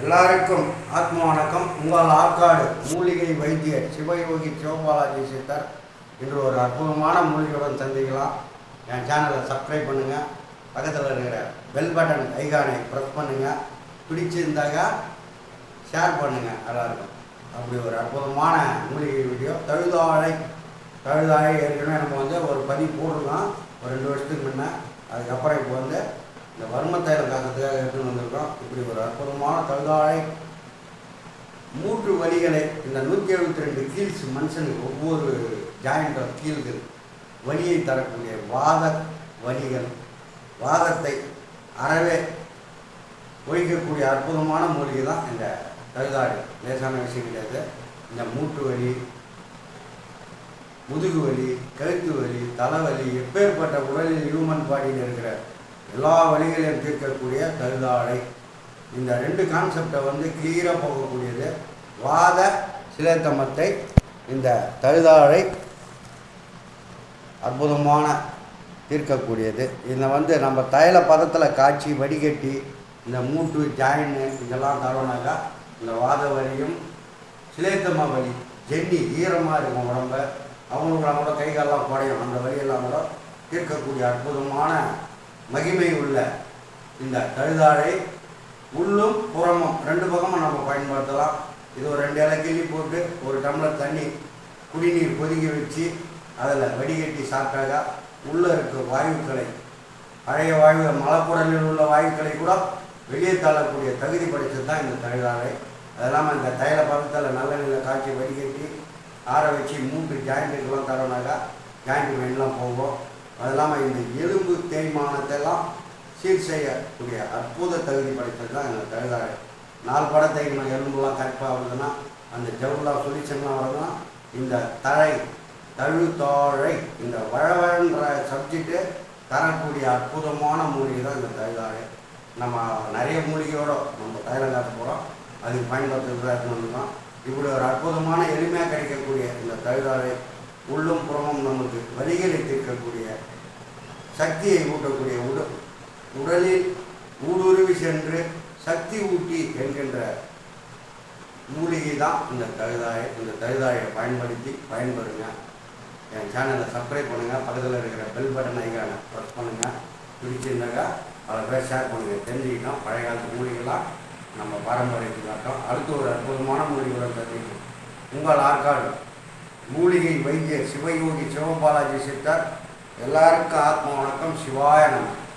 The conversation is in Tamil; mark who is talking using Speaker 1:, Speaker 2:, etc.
Speaker 1: எல்லாருக்கும் ஆத்ம வணக்கம் உங்கள் ஆற்காடு மூலிகை வைத்தியர் சிவயோகி சிவபாலாஜி சித்தர் இன்று ஒரு அற்புதமான மூலிகையுடன் சந்திக்கலாம் என் சேனலை சப்ஸ்கிரைப் பண்ணுங்கள் பக்கத்தில் இருக்கிற பெல் பட்டன் ஐகானை ப்ரெஸ் பண்ணுங்கள் பிடிச்சிருந்தாங்க ஷேர் பண்ணுங்கள் எல்லாருக்கும். அப்படி ஒரு அற்புதமான மூலிகை வீடியோ தழுதாழை தழுதாழை ஏற்கனவே நம்ம வந்து ஒரு பதிவு போடுறோம் ஒரு ரெண்டு வருஷத்துக்கு முன்னே. அதுக்கப்புறம் இப்போ வந்து இந்த வர்மத்தை காக்கிறதுக்காக எடுத்துன்னு வந்திருக்கோம். இப்படி ஒரு அற்புதமான தழுதாழை மூன்று வலிகளை இந்த நூற்றி எழுபத்தி ரெண்டு கீழ்ஸ் மனுஷனுக்கு ஒவ்வொரு ஜாயிண்ட் ஆஃப் கீழ்கள் வலியை தரக்கூடிய வாத வலிகள். வாதத்தை அறவே ஒழிக்கக்கூடிய அற்புதமான மூலிகை தான் இந்த தழுதாழை லேசான விஷயம் கிடையாது. இந்த மூட்டு வலி முதுகு வலி கழுத்து வலி தலைவலி எப்பேற்பட்ட உடலில் ஹியூமன் பாடியில் இருக்கிற எல்லா வழிகளையும் தீர்க்கக்கூடிய தழுதாழை இந்த ரெண்டு கான்செப்டை வந்து கிளியராக போகக்கூடியது. வாத சிலேத்தமத்தை இந்த தழுதாழை அற்புதமான தீர்க்கக்கூடியது. இதை வந்து நம்ம தைல பதத்தில் காய்ச்சி வடிகட்டி இந்த மூட்டு ஜாயின்னு இதெல்லாம் தரோனாக்கா இந்த வாத வலியும் சிலேத்தமா வலி ஜென்னி ஈரமாக இருக்கும் உடம்பு. அவங்களுக்கு கூட கை காலெல்லாம் குறையும். அந்த வலியெல்லாம் கூட தீர்க்கக்கூடிய அற்புதமான மகிமை உள்ள இந்த கழுதாழை உள்ளும் புறமும் ரெண்டு பக்கமும் நம்ம பயன்படுத்தலாம். இது ஒரு ரெண்டு இலை கிள்ளி போட்டு ஒரு டம்ளர் தண்ணி குடிநீர் கொதிக்க வச்சு அதில் வடிகட்டி சாப்பிட்டாக்கா உள்ளே இருக்க வாயுக்களை பழைய வாயு மலக்குடலில் உள்ள வாயுக்களை கூட வெளியே தள்ளக்கூடிய தகுதி படைத்தது தான் இந்த தழுதாழை அது இல்லாமல் இந்த தைல பறவத்தில் நல்ல நல்ல காய்ச்சி வடிகட்டி ஆற வச்சு மூன்று ஜாயிண்ட்டுக்கெல்லாம் தரோனாக்கா ஜாயிண்ட் பெயின்லாம் போகும். அது இல்லாமல் இந்த எலும்பு தேய்மானத்தை சீர் செய்யக்கூடிய அற்புத தகுதி படைத்தது தான் இந்த தழுதாழை நாலு படத்தை நம்ம எலும்புலாம் கரெக்டாக வருதுன்னா அந்த ஜவுலா சொல்யூஷன்லாம் வருதுன்னா இந்த தழை தழுத்தாழை இந்த வழவழன்ற சப்ஜெக்டு தரக்கூடிய அற்புதமான மூலிகை தான் இந்த தழுதாழை நம்ம நிறைய மூலிகையோட நம்ம தைலம் காட்ட போகிறோம் அதுக்கு பயன்படுத்துறதா இருக்கணும் இப்படி ஒரு அற்புதமான எளிமையாக கிடைக்கக்கூடிய இந்த தழுதாழை உள்ளும் புறமும் நமக்கு வழிகளை தீர்க்கக்கூடிய சக்தியை ஊட்டக்கூடிய உடல் உடலில் ஊடுருவி சென்று சக்தி ஊட்டி என்கின்ற மூலிகை தான் இந்த தகுதாய இந்த தகுதாயை பயன்படுத்தி பயன்படுங்க என் சேனலை சப்ஸ்கிரைப் பண்ணுங்கள் பக்கத்தில் இருக்கிற பெல் பட்டனை ப்ரெஸ் பண்ணுங்கள் பிடிச்சிருந்தாக்கா பல பேர் ஷேர் பண்ணுங்கள் தெரிஞ்சுக்கிட்டோம் பழைய காலத்து மூலிகைலாம் நம்ம பாரம்பரியத்தில் காட்டும் அடுத்து ஒரு அற்புதமான மூலிகையுடன் தெரிஞ்சுக்கணும் உங்கள் ஆற்காடு மூலிகை வைத்தியர் சிவயோகி சிவபாலாஜி சித்தர் எல்லாருக்கும் ஆத்ம வணக்கம். சிவாய நமக்கு